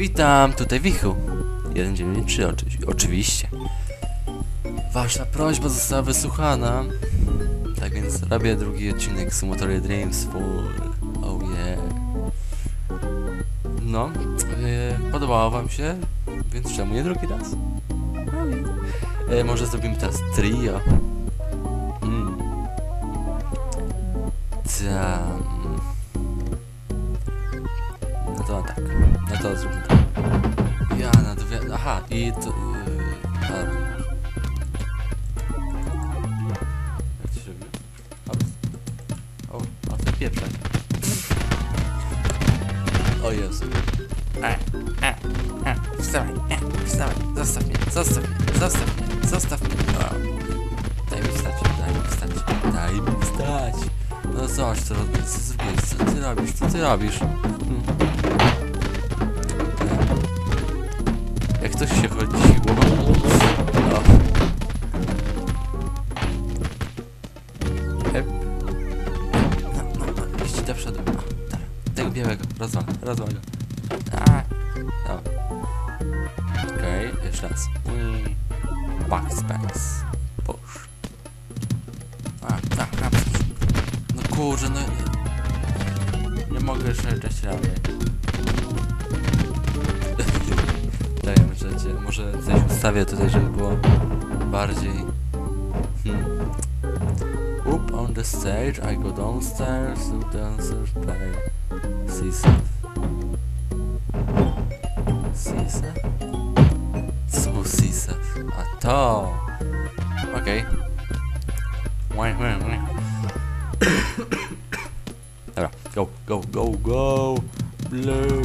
Witam, tutaj Wichu. 193 oczy, oczywiście. Wasza prośba została wysłuchana. Tak więc robię drugi odcinek Sumotory Dreams Full. Oh yeah. No, yy, podobało wam się, więc czemu nie drugi raz? Yeah. Yy, może zrobimy teraz trio. Mm. Tam. No to tak. No to zróbmy tak. Ja na dwie... Aha, i to... Yy, to. O, a to. O Jezu. E, e, e, wstawaj, e, wstawaj, zostaw mnie, zostaw mnie, zostaw mnie, zostaw mnie. O. Daj mi wstać, daj mi wstać, daj mi wstać. No zobacz, co, co zrobiłeś, co ty robisz, co ty robisz? Hmm. Rozwal, go. A, dobra. Okej, jeszcze raz. Ui. Backspace. Push. A, tak, a, No kurczę, no... Nie, mogę jeszcze rady. Daję że cię, może coś ustawię tutaj, żeby było bardziej... Hmm. Up on the stage, I go downstairs, dancers play. Seesaw. Seesaw? To! Okej. Okay. Dobra, go, go, go, go! Blue!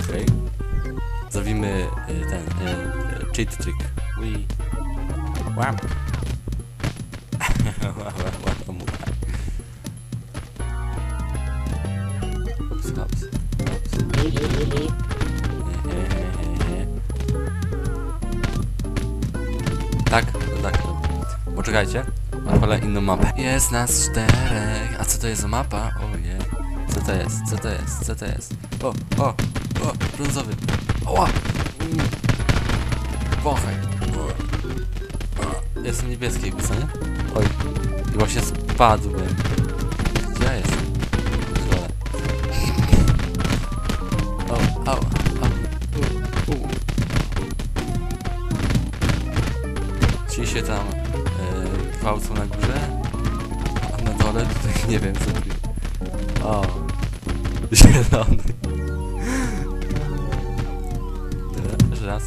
Okej. Zrobimy y, ten y, y, cheat trick. Ui. Wow, wow, wow, Tak, no tak. Poczekajcie. Odpalę inną mapę. Jest nas czterech. A co to jest za mapa? Oje. Co to jest? Co to jest? Co to jest? O, o, o, brązowy. Oła! Mm. Wąchaj. Jestem niebieski, co nie? Oj. I właśnie spadłem. Się tam e, gwałcą na górze, a na dole tutaj nie wiem co robię. O, zielony. Dobra, jeszcze raz.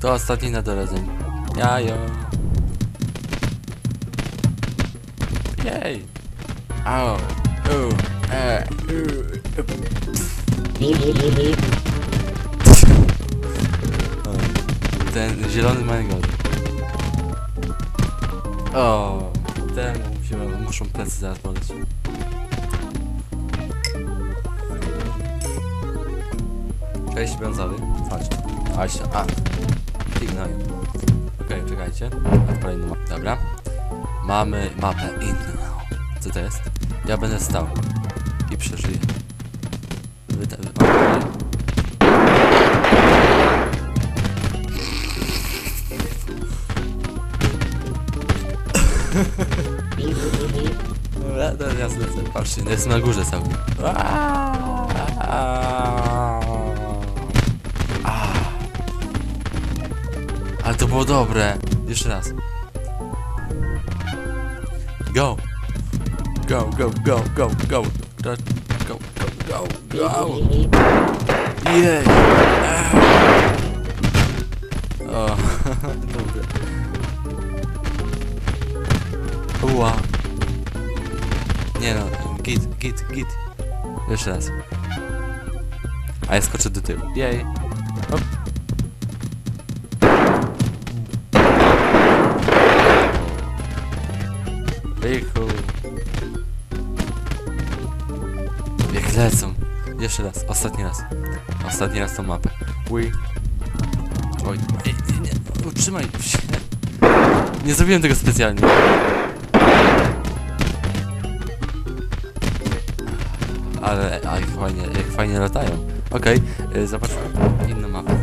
To ostatni na dole nim. Jajo. Jej. Au. U. E. U. O, Ten zielony ma najgorzej. O, temu się muszą plecy zaraz boleć. Cześć brązowy. Chodź. Chodź. A. Ignoruj. Okej, czekajcie. Kolejny map. Dobra. Mamy mapę inną. Co to jest? Ja będę stał. I przeżyję. Wy, wy, Dobra, to ja zlecę. Patrzcie, jest na górze cały. Ale to było dobre. Jeszcze raz. Go. Go, go, go, go, go. Go, go, go, go, go. Jej. O, dobre. Ua. Nie no, git, git, git. Jeszcze raz. A ja skoczę do tyłu. Jej. Hop. Rychu. Jak lecą. Jeszcze raz, ostatni raz. Ostatni raz tą mapę. Ui. Oj, nie, nie, nie. Utrzymaj się. Nie zrobiłem tego specjalnie. Jak fajnie, jak fajnie latają. Okej, y, zobaczmy inną mapę.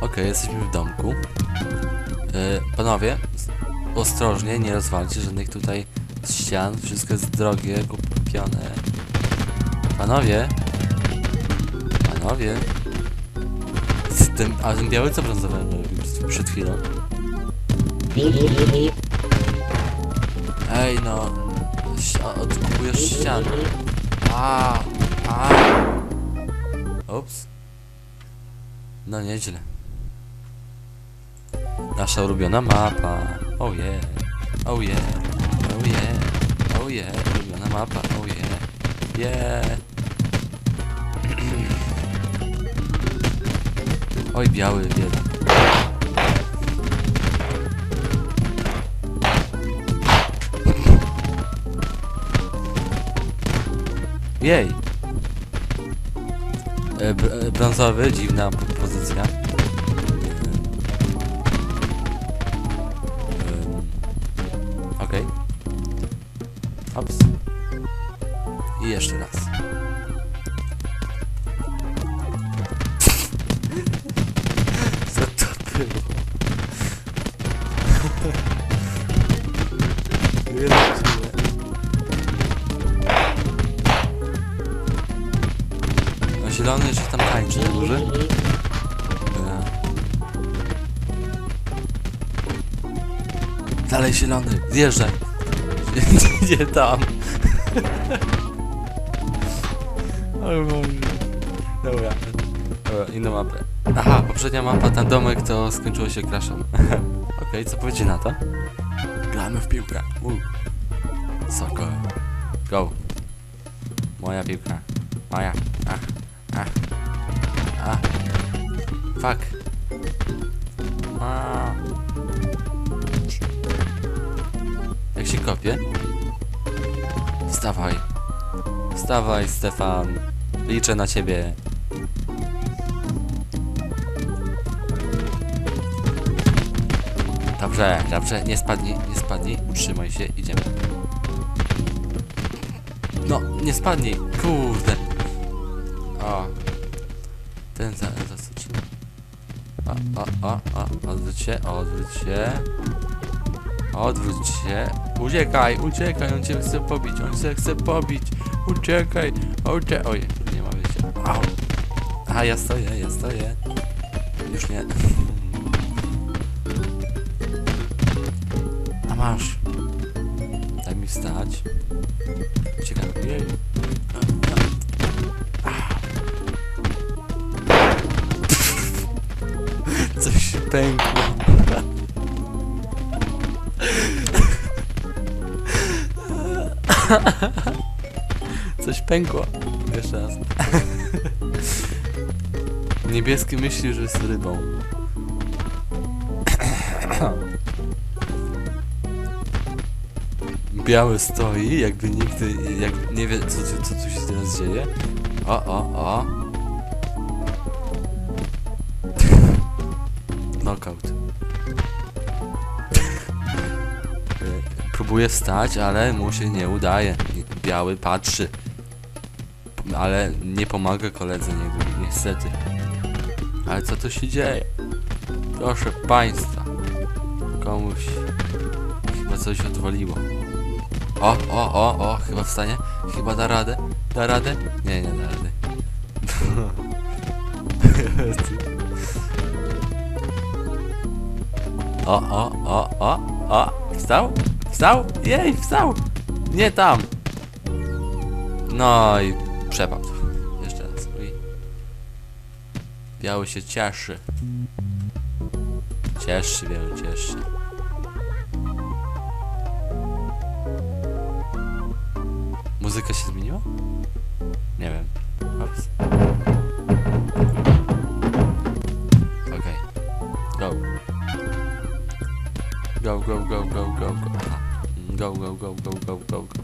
Okej, jesteśmy w domku. Y, panowie, ostrożnie, nie rozwalcie żadnych tutaj ścian. Wszystko jest drogie, kupione. Panowie. Panowie. Z Tym, a ten biały co robił przed- chwilą? Ej no, odkupujesz ścianę. A, Ups. No nieźle. Nasza ulubiona mapa. Oh yeah. Oh yeah. Oh yeah. Oh yeah. Ulubiona mapa. Oh yeah. Yeah. Oj, biały, bieda. Jej! E, e, brązowy, dziwna po- pozycja. Em, Okej. Ops. I jeszcze raz. Co to było? zielony jeszcze tam tańczy górze? Ja. Dalej zielony, zjeżdżaj. Nie, nie tam. Dobra. Dobra, inną mapę. Aha, poprzednia mapa, ten domek to skończyło się crashem. Okej, co powiecie na to? Gramy w piłkę. Soccer. Go. Moja piłka. Moja. Ach. Ach. Fuck. A. Jak się kopie? Wstawaj. Wstawaj, Stefan. Liczę na ciebie. Dobrze, dobrze, nie spadnij, nie spadnij, utrzymaj się, idziemy. No, nie spadnij, kurde. O. Ten za, zaskoczył. O, o, o, o, odwróć się, odwróć się. Odwróć się. Uciekaj, uciekaj, on cię chce pobić, on cię chce pobić. Uciekaj, uciekaj. Oj, nie ma wyjścia. Au. A, ja stoję, ja stoję. Już nie. A masz. Daj mi wstać. Uciekaj. Jej. Pękło. Coś pękło. Jeszcze raz. Niebieski myśli, że jest rybą. Biały stoi, jakby nigdy, jak nie wie, co, co, co tu się teraz dzieje. O, o, o. Próbuje wstać, ale mu się nie udaje. Biały patrzy. Ale nie pomaga koledze ni- niestety. Ale co tu się dzieje? Proszę państwa. Komuś chyba coś odwaliło. O, o, o, o, chyba wstanie. Chyba da radę. Da radę? Nie, nie da rady. O, o, o, o, o, wstał? Wstał? Jej, wstał! Nie tam! No i przepadł. Jeszcze raz. Uj. Biały się cieszy. Cieszy, biały, cieszy. Muzyka się zmieniła? Nie wiem. Ops. Okej. Go. Go, go, go, go, go, go. Aha. Go, go, go, go, go, go, go.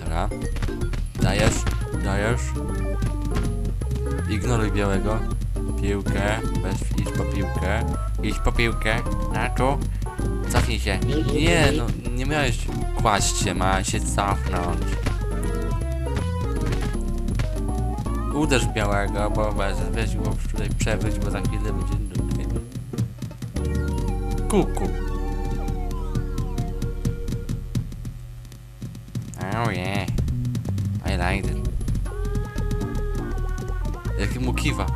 Dobra. Dajesz, dajesz. Ignoruj białego. Piłkę, weź idź po piłkę. Idź po piłkę. Na tu. Cofnij się. Nie, no nie miałeś kłaść się, miałeś się cofnąć. Uderz białego, bo weź, go tutaj przewróć, bo za chwilę będzie... Kuku. Oh yeah. I like it. Jak mu kiwa.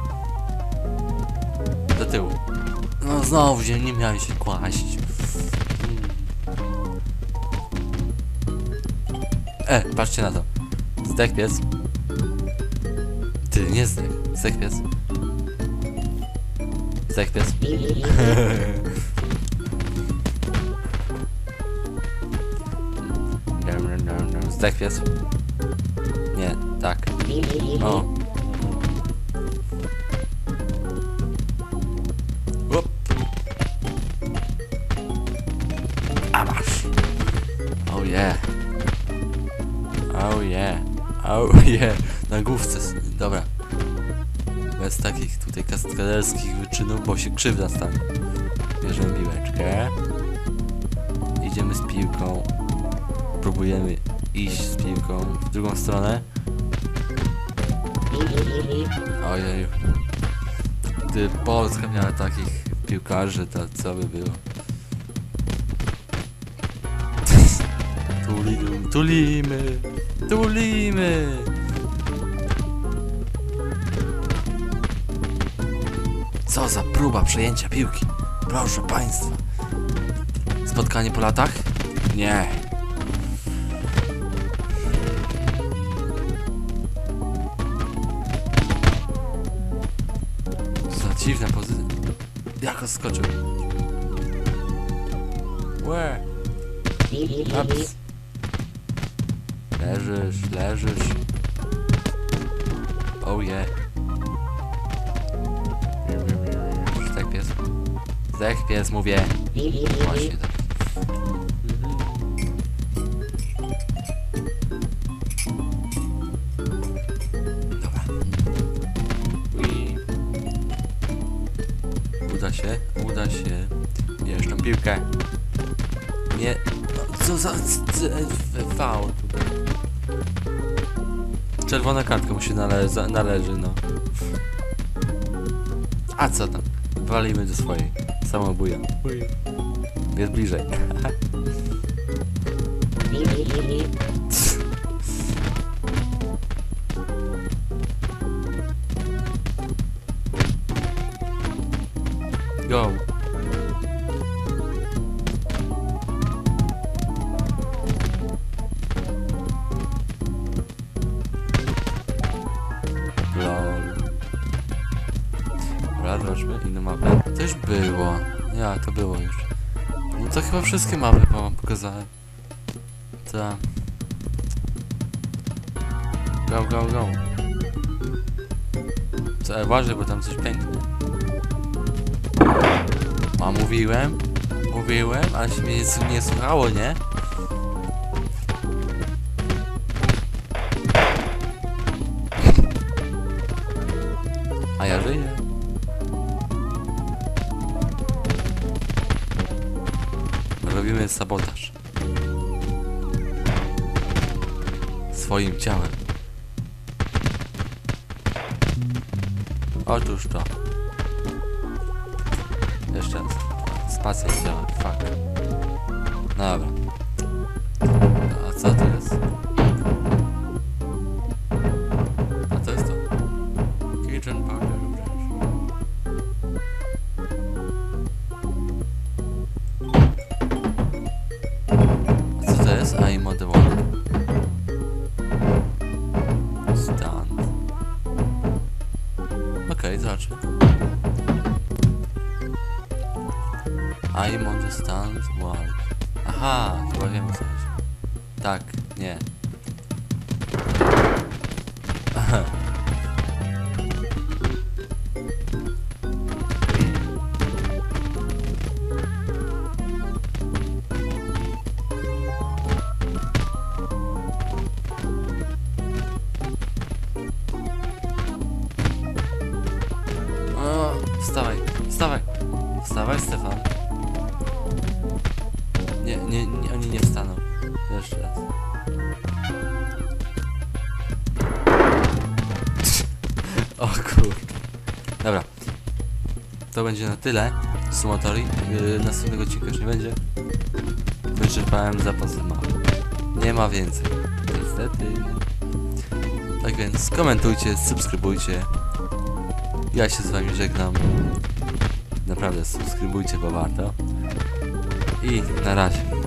Do tyłu. No znowu gdzie nie miałeś się kłaść. E, patrzcie na to. Zdech pies. Ty, nie zdech. Zdech pies. Zdech pies. Zdech pies. Nie, tak. O. Up. A masz. Oh yeah. Oh yeah. Oh yeah. Na główce. Dobra. Bez takich tutaj kaskaderskich wyczynów, bo się krzywda stanie. Bierzemy piłeczkę. Idziemy z piłką. Próbujemy iść z piłką w drugą stronę. Ojeju. Gdyby Polska miała takich piłkarzy, to co by było? Tulimy, tulimy, tulimy. Co za próba przejęcia piłki. Proszę państwa. Spotkanie po latach? Nie. Dziwna pozycja. Jak on skoczył? Łe. Ups. Leżysz, leżysz. Oh yeah. Zdech pies. Zdech pies, mówię. Właśnie tak. Się, uda się. Bierz tą piłkę. Nie. no, Co za. V tutaj. Czerwona kartka mu się nale należy, no. A co tam? Walimy do swojej. Samobuja. Jest bliżej. Go. Lol. Dobra, zobaczmy inną mapę. To już było. Ja, to było już. No to chyba wszystkie mapy wam pokazałem. Ta. Go, go, go. Co, uważaj, bo tam coś pęknie. A mówiłem? Mówiłem, ale mnie nie, nie słuchało, nie? A ja żyję. Robimy sabotaż. Swoim ciałem. Otóż to. Jeszcze raz. Spacja nie działa. Fuck. Dobra. A co to jest? Będzie na tyle z motorii. Yy, następnego odcinka już nie będzie. Wyczerpałem zapasy mapy. Nie ma więcej. Niestety. Tak więc komentujcie, subskrybujcie. Ja się z wami żegnam. Naprawdę subskrybujcie, bo warto. I na razie.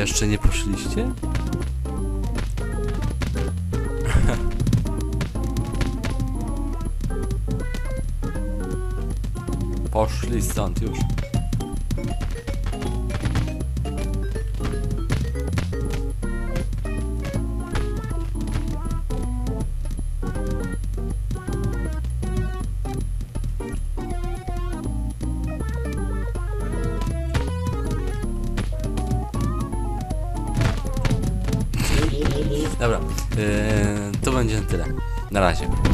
Jeszcze nie poszliście? Poszli stąd już. Na razie.